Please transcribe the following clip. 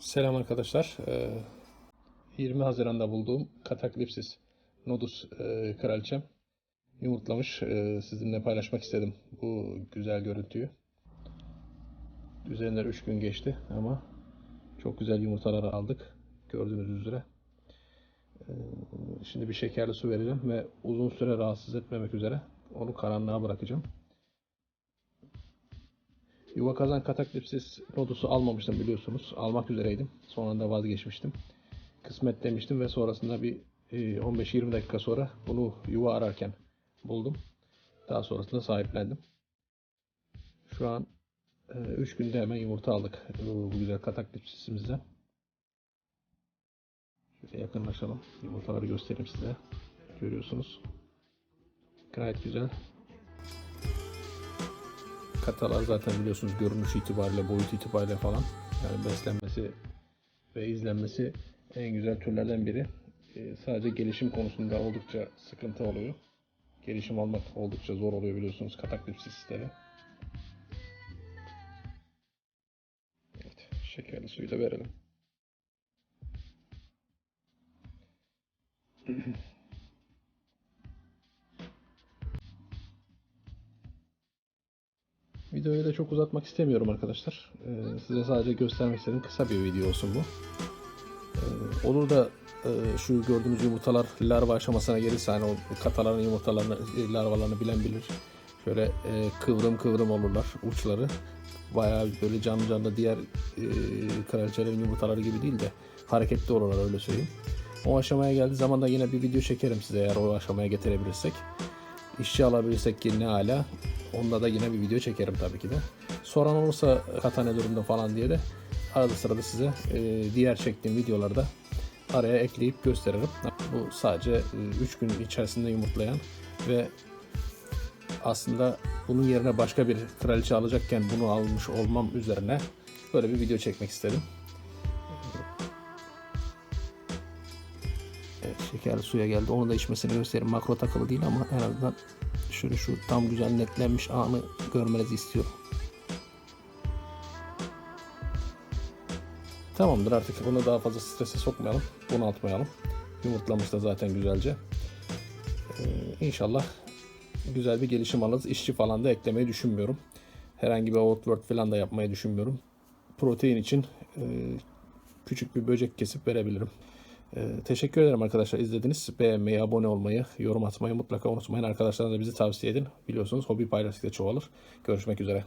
Selam arkadaşlar. Ee, 20 Haziran'da bulduğum Kataklipsis nodus e, kraliçem yumurtlamış. Ee, Sizinle paylaşmak istedim bu güzel görüntüyü. Üzerinden 3 gün geçti ama çok güzel yumurtalar aldık. Gördüğünüz üzere. Ee, Şimdi bir şekerli su vereceğim ve uzun süre rahatsız etmemek üzere onu karanlığa bırakacağım. Yuva kazan kataklipsis nodusu almamıştım biliyorsunuz. Almak üzereydim. Son vazgeçmiştim. Kısmet demiştim ve sonrasında bir e, 15-20 dakika sonra bunu yuva ararken buldum. Daha sonrasında sahiplendim. Şu an 3 günde hemen yumurta aldık. Bu güzel kataklipsisimizden. Şöyle yakınlaşalım. Yumurtaları göstereyim size. Görüyorsunuz. Gayet güzel. Katalar zaten biliyorsunuz görünüş itibariyle, boyut itibariyle falan. Yani beslenmesi ve izlenmesi en güzel türlerden biri. Ee, sadece gelişim konusunda oldukça sıkıntı oluyor. Gelişim almak oldukça zor oluyor biliyorsunuz kataklipsisleri. Evet, şekerli suyu da verelim. Videoyu da çok uzatmak istemiyorum arkadaşlar. Ee, size sadece göstermek istedim. Kısa bir video olsun bu. Ee, olur da e, şu gördüğünüz yumurtalar larva aşamasına gelirse hani o kataların yumurtalarını, e, larvalarını bilen bilir. Şöyle e, kıvrım kıvrım olurlar uçları. Bayağı böyle canlı canlı diğer e, kraliçelerin yumurtaları gibi değil de hareketli olurlar öyle söyleyeyim. O aşamaya geldiği zaman da yine bir video çekerim size eğer o aşamaya getirebilirsek. İşçi alabilirsek ki ne hala onda da yine bir video çekerim tabii ki de. Soran olursa kata ne durumda falan diye de arada sırada size e, diğer çektiğim videolarda araya ekleyip gösteririm. Bu sadece 3 gün içerisinde yumurtlayan ve aslında bunun yerine başka bir kraliçe alacakken bunu almış olmam üzerine böyle bir video çekmek istedim. Şekerli suya geldi. Onu da içmesini göstereyim. Makro takılı değil ama en azından şöyle şu tam güzel netlenmiş anı görmenizi istiyorum. Tamamdır artık bunu daha fazla strese sokmayalım. Bunaltmayalım. Yumurtlamış da zaten güzelce. Ee, inşallah güzel bir gelişim alırız. İşçi falan da eklemeyi düşünmüyorum. Herhangi bir outward falan da yapmayı düşünmüyorum. Protein için e, küçük bir böcek kesip verebilirim. Ee, teşekkür ederim arkadaşlar izlediniz. Beğenmeyi, abone olmayı, yorum atmayı mutlaka unutmayın. Arkadaşlarınıza bizi tavsiye edin. Biliyorsunuz hobi paylaştıkça çoğalır. Görüşmek üzere.